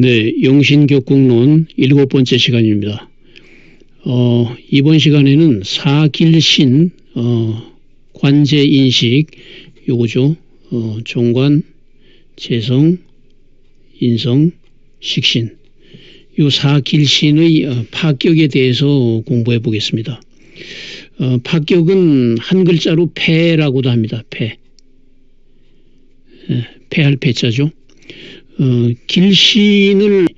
네, 용신격국론 일곱 번째 시간입니다. 어, 이번 시간에는 사길신, 어, 관제인식, 요거죠. 어, 종관, 재성, 인성, 식신. 요 사길신의 어, 파격에 대해서 공부해 보겠습니다. 어, 파격은 한 글자로 패라고도 합니다. 패. 예, 패할 패자죠. 어, 길신을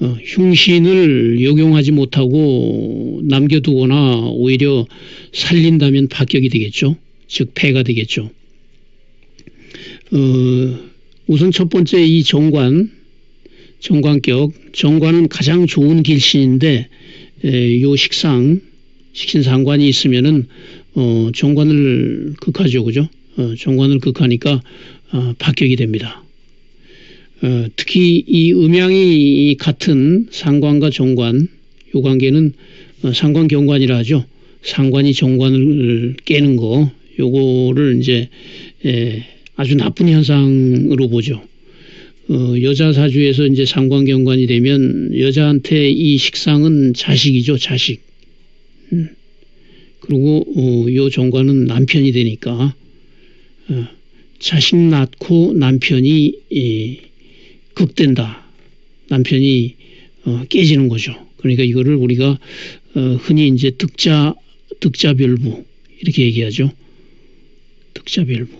어, 흉신을 역용하지 못하고 남겨두거나 오히려 살린다면 파격이 되겠죠. 즉 폐가 되겠죠. 어, 우선 첫 번째 이 정관, 정관격, 정관은 가장 좋은 길신인데 에, 요 식상, 식신상관이 있으면은 어, 정관을 극하죠, 그죠? 어, 정관을 극하니까 어, 파격이 됩니다. 어, 특히 이 음양이 같은 상관과 정관, 요 관계는 어, 상관 경관이라 하죠. 상관이 정관을 깨는 거, 요거를 이제 에, 아주 나쁜 현상으로 보죠. 어, 여자 사주에서 이제 상관 경관이 되면 여자한테 이 식상은 자식이죠, 자식. 음. 그리고 어, 요 정관은 남편이 되니까 어, 자식 낳고 남편이 이, 극된다. 남편이 어, 깨지는 거죠. 그러니까 이거를 우리가 어, 흔히 이제 득자 득자별부 이렇게 얘기하죠. 득자별부.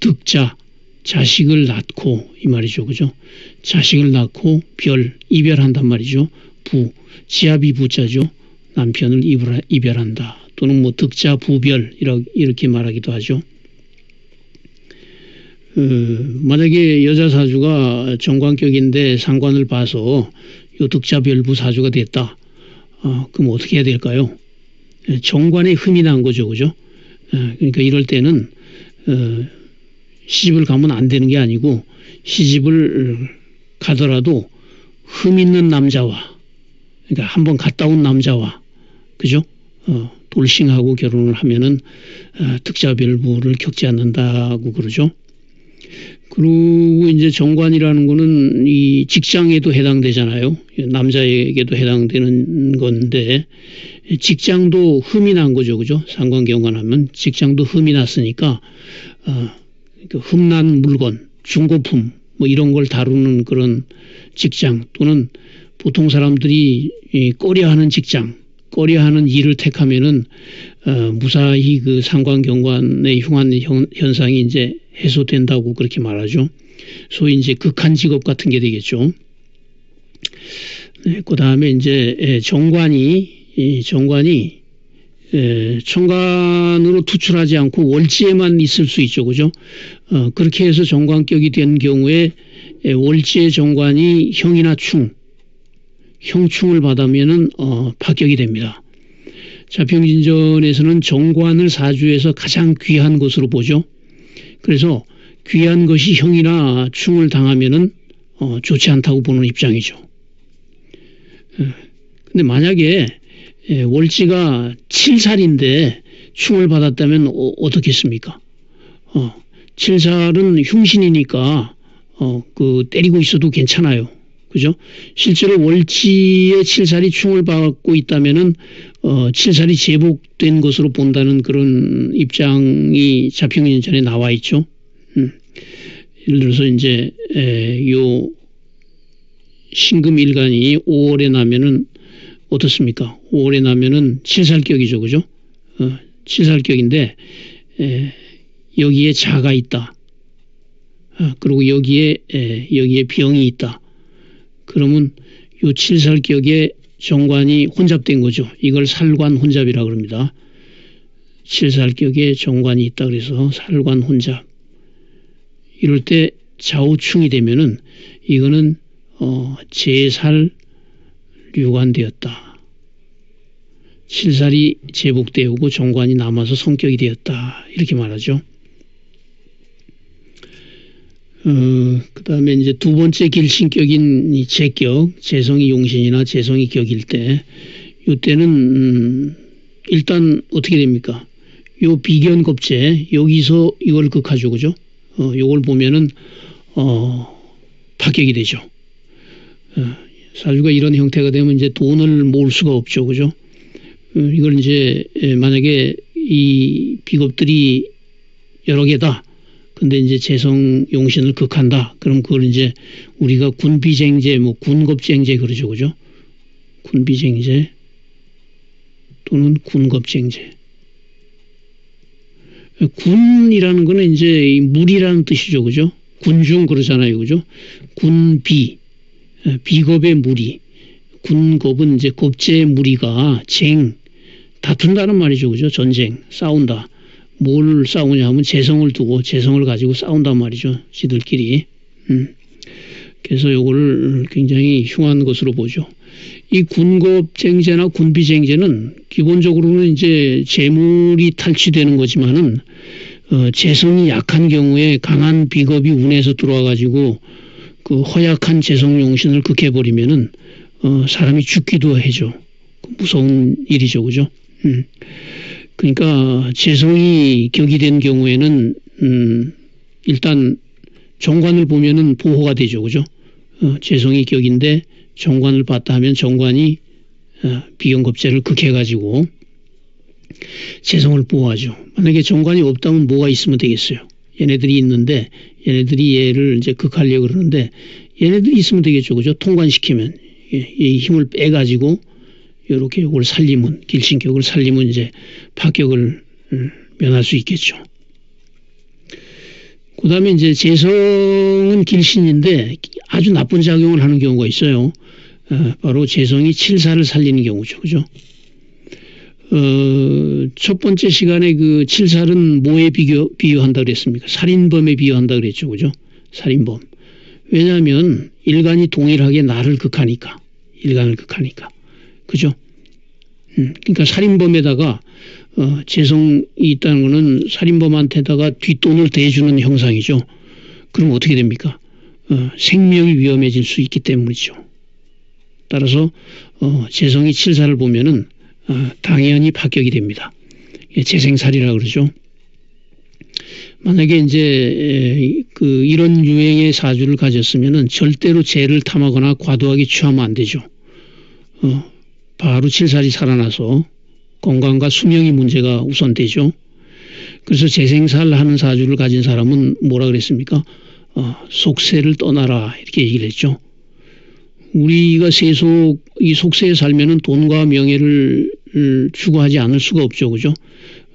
득자 자식을 낳고 이 말이죠. 그죠? 자식을 낳고 별 이별한단 말이죠. 부 지압이 부자죠. 남편을 이별한다. 또는 뭐 득자 부별 이렇게 말하기도 하죠. 어, 만약에 여자 사주가 정관격인데 상관을 봐서 요 득자별부 사주가 됐다. 어, 그럼 어떻게 해야 될까요? 예, 정관에 흠이 난 거죠, 그죠? 어, 그러니까 이럴 때는 어, 시집을 가면 안 되는 게 아니고 시집을 가더라도 흠 있는 남자와 그러니까 한번 갔다 온 남자와 그죠? 어, 돌싱하고 결혼을 하면은 어, 득자별부를 겪지 않는다고 그러죠. 그리고 이제 정관이라는 거는 이 직장에도 해당되잖아요. 남자에게도 해당되는 건데 직장도 흠이 난 거죠. 그죠? 상관경관하면 직장도 흠이 났으니까 어, 그 흠난 물건, 중고품 뭐 이런 걸 다루는 그런 직장 또는 보통 사람들이 이 꺼려하는 직장, 꺼려하는 일을 택하면은 어, 무사히 그 상관경관의 흉한 현상이 이제 해소된다고 그렇게 말하죠. 소위 이제 극한 직업 같은 게 되겠죠. 네, 그 다음에 이제 정관이 이 정관이 에, 청관으로 투출하지 않고 월지에만 있을 수 있죠, 그죠? 어, 그렇게 해서 정관격이 된 경우에 에, 월지의 정관이 형이나 충, 형충을 받으면은 어, 파격이 됩니다. 자평진전에서는 정관을 사주에서 가장 귀한 것으로 보죠. 그래서 귀한 것이 형이나 충을 당하면은 어, 좋지 않다고 보는 입장이죠. 어, 근데 만약에 예, 월지가 7살인데 충을 받았다면 어, 떻겠습니까 어, 7살은 흉신이니까 어, 그 때리고 있어도 괜찮아요. 그죠? 실제로 월지의 7살이 충을 받고 있다면은 어, 7살이 제복된 것으로 본다는 그런 입장이 자평인 전에 나와 있죠. 음. 예를 들어서 이제 에, 요 신금 일간이 5월에 나면은 어떻습니까? 5월에 나면은 7살격이죠. 그죠? 어, 7살격인데 에, 여기에 자가 있다. 어, 그리고 여기에 에, 여기에 병이 있다. 그러면 요 7살격에 정관이 혼잡된 거죠. 이걸 살관 혼잡이라 고 그럽니다. 7살격에 정관이 있다 그래서 살관 혼잡. 이럴 때 좌우충이 되면은 이거는 어, 제살 류관되었다. 7살이 제복되고 정관이 남아서 성격이 되었다. 이렇게 말하죠. 어, 그 다음에 이제 두 번째 길신격인 이 제격, 재성이 용신이나 재성이 격일 때, 이때는, 음, 일단 어떻게 됩니까? 요 비견 겁제, 여기서 이걸 극하죠, 그죠? 어, 요걸 보면은, 어, 파격이 되죠. 어, 사주가 이런 형태가 되면 이제 돈을 모을 수가 없죠. 그죠? 어, 이걸 이제 만약에 이 비겁들이 여러 개다. 근데 이제 재성 용신을 극한다. 그럼 그걸 이제 우리가 군비쟁제, 뭐 군겁쟁제 그러죠. 그죠? 군비쟁제 또는 군겁쟁제. 군이라는 거는 이제 물이라는 뜻이죠. 그죠? 군중 그러잖아요. 그죠? 군비. 비겁의 무리. 군겁은 이제 겁제의 무리가 쟁. 다툰다는 말이죠. 그죠? 전쟁. 싸운다. 뭘 싸우냐 하면 재성을 두고 재성을 가지고 싸운단 말이죠. 지들끼리. 음. 그래서 요거를 굉장히 흉한 것으로 보죠. 이 군급쟁제나 군비쟁제는 기본적으로는 이제 재물이 탈취되는 거지만은 어, 재성이 약한 경우에 강한 비겁이 운에서 들어와 가지고 그 허약한 재성 용신을 극해버리면은 어, 사람이 죽기도 해죠. 무서운 일이죠, 그죠? 음. 그러니까 재성이 격이 된 경우에는 음, 일단 정관을 보면은 보호가 되죠, 그죠? 어, 재성이 격인데 정관을 봤다 하면 정관이 어, 비경급제를 극해가지고 재성을 보호하죠. 만약에 정관이 없다면 뭐가 있으면 되겠어요. 얘네들이 있는데 얘네들이 얘를 이제 극하려고 그러는데 얘네들이 있으면 되겠죠. 그죠? 통관시키면 이 힘을 빼가지고 이렇게 이걸 살리면 길신격을 살리면 이제 파격을 음, 면할 수 있겠죠. 그 다음에 이제 재성은 길신인데 아주 나쁜 작용을 하는 경우가 있어요. 어, 바로 재성이 칠사를 살리는 경우죠. 그죠? 어, 첫 번째 시간에 그 칠살은 뭐에 비교, 비유한다 그랬습니까? 살인범에 비유한다 그랬죠. 그죠? 살인범. 왜냐하면 일간이 동일하게 나를 극하니까. 일간을 극하니까. 그죠? 음, 그러니까 살인범에다가 어, 재성이 있다는 것은 살인범한테다가 뒷돈을 대주는 형상이죠. 그럼 어떻게 됩니까? 어, 생명이 위험해질 수 있기 때문이죠. 따라서 어, 재성이 칠사를 보면은 어, 당연히 파격이 됩니다. 재생살이라 그러죠. 만약에 이제 그 이런 유행의 사주를 가졌으면은 절대로 죄를 탐하거나 과도하게 취하면 안 되죠. 어, 바로 칠살이 살아나서 건강과 수명이 문제가 우선되죠. 그래서 재생살 하는 사주를 가진 사람은 뭐라 그랬습니까? 어, 속세를 떠나라 이렇게 얘기를 했죠. 우리가 세속 이 속세에 살면은 돈과 명예를 추구하지 않을 수가 없죠, 그죠?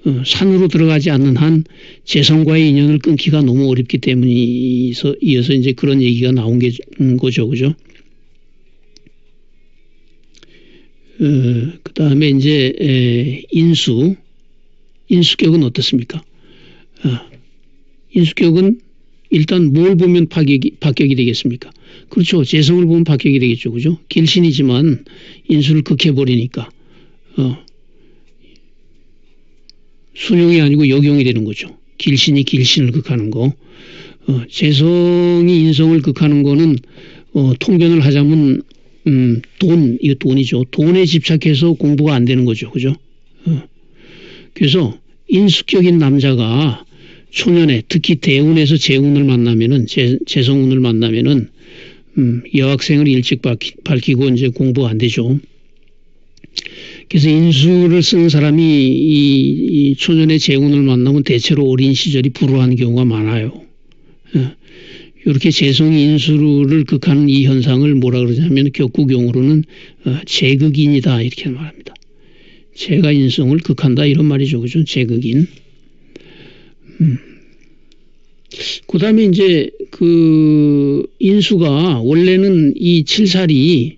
어, 산으로 들어가지 않는 한 재성과의 인연을 끊기가 너무 어렵기 때문이서 이어서 이제 그런 얘기가 나온 게 음, 거죠, 그죠? 어, 그 다음에 이제 에, 인수 인수격은 어떻습니까? 어, 인수격은 일단 뭘 보면 파격이, 박격이 되겠습니까? 그렇죠. 재성을 보면 박격이 되겠죠. 그죠? 길신이지만 인수를 극해버리니까, 어, 순용이 아니고 역용이 되는 거죠. 길신이 길신을 극하는 거. 어, 재성이 인성을 극하는 거는, 어, 통변을 하자면, 음, 돈, 이거 돈이죠. 돈에 집착해서 공부가 안 되는 거죠. 그죠? 어. 그래서 인수격인 남자가 초년에 특히 대운에서 재운을 만나면은 재, 재성운을 만나면은 음, 여학생을 일찍 밝히, 고 이제 공부 안 되죠. 그래서 인수를 쓰는 사람이 이, 이 초년의 재운을 만나면 대체로 어린 시절이 불우한 경우가 많아요. 이렇게 예. 재성이 인수를 극하는 이 현상을 뭐라 그러냐면 격구경으로는 어, 재극인이다 이렇게 말합니다. 재가 인성을 극한다 이런 말이죠. 그죠? 재극인. 음. 그 다음에 이제 그 인수가 원래는 이 칠살이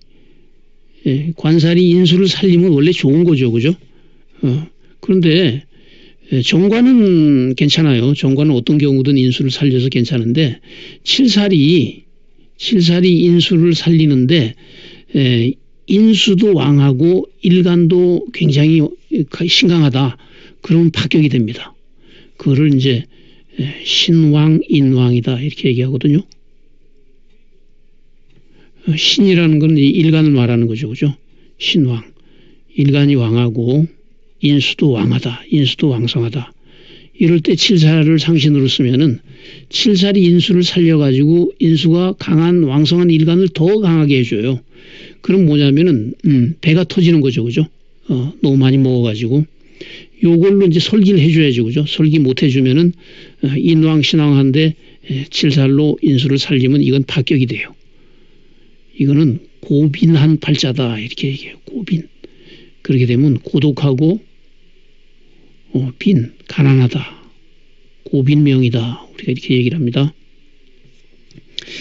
예, 관살이 인수를 살리면 원래 좋은 거죠. 그죠? 어, 그런데 예, 정관은 괜찮아요. 정관은 어떤 경우든 인수를 살려서 괜찮은데 칠살이 칠살이 인수를 살리는데 에, 인수도 왕하고 일간도 굉장히 심각하다. 그러면 파격이 됩니다. 그거를 이제 신왕, 인왕이다 이렇게 얘기하거든요. 어, 신이라는 건 일간을 말하는 거죠. 그죠? 신왕. 일간이 왕하고 인수도 왕하다. 인수도 왕성하다. 이럴 때 칠살을 상신으로 쓰면은 칠살이 인수를 살려가지고 인수가 강한 왕성한 일간을 더 강하게 해줘요. 그럼 뭐냐면은 음, 배가 터지는 거죠, 그죠? 어, 너무 많이 먹어가지고 요걸로 이제 설기를 해줘야죠, 그죠? 설기 못 해주면은 어, 인왕 신왕한데 칠살로 인수를 살리면 이건 파격이 돼요. 이거는 고빈한 팔자다 이렇게 얘기해요. 고빈. 그렇게 되면 고독하고 어, 빈, 가난하다. 고빈명이다. 우리가 이렇게 얘기를 합니다.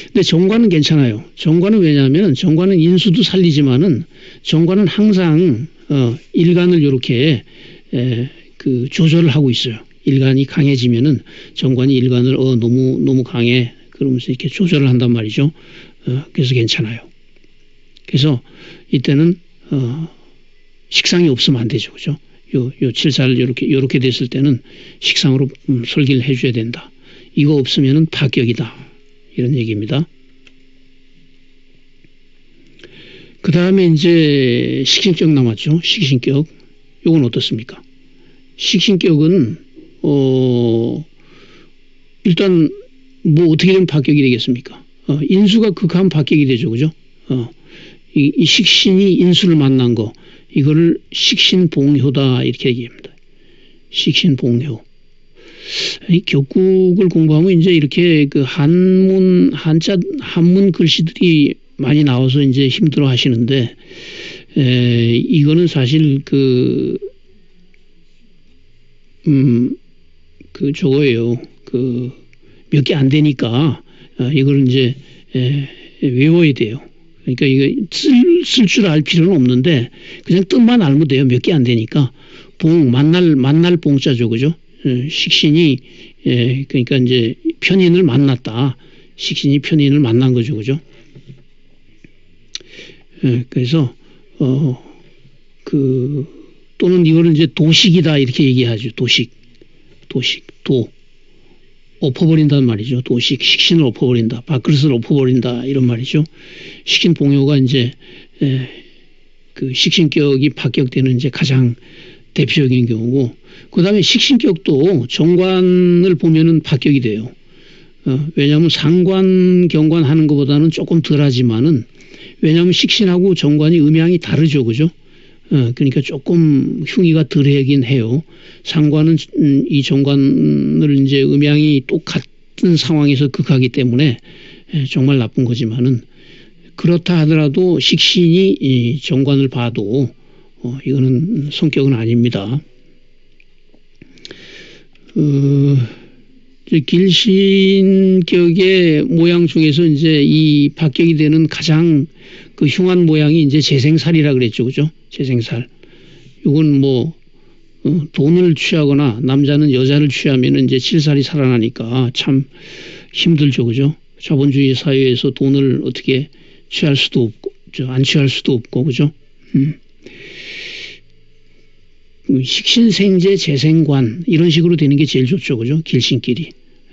근데 정관은 괜찮아요. 정관은 왜냐하면 정관은 인수도 살리지만은 정관은 항상 어, 일간을 이렇게 에, 그 조절을 하고 있어요. 일간이 강해지면은 정관이 일간을 어 너무 너무 강해 그러면서 이렇게 조절을 한단 말이죠. 어, 그래서 괜찮아요. 그래서 이때는 어, 식상이 없으면 안 되죠, 그죠? 요, 요 칠살 이렇게 요렇게 됐을 때는 식상으로 음, 설기를 해줘야 된다. 이거 없으면은 파격이다. 이런 얘기입니다. 그 다음에 이제 식신격 남았죠. 식신격. 요건 어떻습니까? 식신격은 어 일단 뭐 어떻게 되면 파격이 되겠습니까? 어, 인수가 극하면 파격이 되죠, 그죠? 어, 이, 이 식신이 인수를 만난 거 이거를 식신봉효다 이렇게 얘기합니다. 식신봉효. 이 격국을 공부하면 이제 이렇게 그 한문 한자 한문 글씨들이 많이 나와서 이제 힘들어 하시는데 에, 이거는 사실 그 음, 그 저거예요. 그 몇 개 안 되니까 어, 이걸 이제 에, 외워야 돼요. 그러니까 이거 쓸 줄 알 필요는 없는데 그냥 뜻만 알면 돼요. 몇 개 안 되니까 봉 만날 만날 봉자죠, 그죠? 에, 식신이 에, 그러니까 이제 편인을 만났다. 식신이 편인을 만난 거죠, 그죠? 에, 그래서 어 그 또는 이거를 이제 도식이다 이렇게 얘기하죠. 도식, 도식, 도. 엎어버린다는 말이죠. 도식, 식신을 엎어버린다. 밥그릇을 엎어버린다. 이런 말이죠. 식신 봉요가 이제, 에, 그 식신격이 파격되는 이제 가장 대표적인 경우고, 그 다음에 식신격도 정관을 보면은 파격이 돼요. 어, 왜냐하면 상관, 경관 하는 것보다는 조금 덜 하지만은, 왜냐하면 식신하고 정관이 음향이 다르죠. 그죠? 어, 그러니까 조금 흉의가 덜하긴 해요. 상관은 음, 이 정관을 이제 음양이 똑같은 상황에서 극하기 때문에 정말 나쁜 거지만은 그렇다 하더라도 식신이 이 정관을 봐도 어, 이거는 성격은 아닙니다. 어, 길신격의 모양 중에서 이제 이 박격이 되는 가장 그 흉한 모양이 이제 재생살이라 그랬죠, 그죠? 재생살. 이건 뭐 어, 돈을 취하거나 남자는 여자를 취하면 이제 칠살이 살아나니까 참 힘들죠, 그죠? 자본주의 사회에서 돈을 어떻게 취할 수도 없고, 안 취할 수도 없고, 그죠? 음. 식신생재 재생관 이런 식으로 되는 게 제일 좋죠, 그죠? 길신끼리.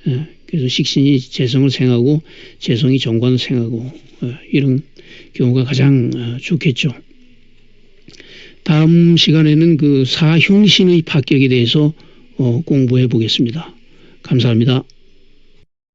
예, 그래서 식신이 재성을 생하고 재성이 정관을 생하고 어, 이런 경우가 가장 어, 좋겠죠. 다음 시간에는 그 사흉신의 파격에 대해서 어, 공부해 보겠습니다. 감사합니다.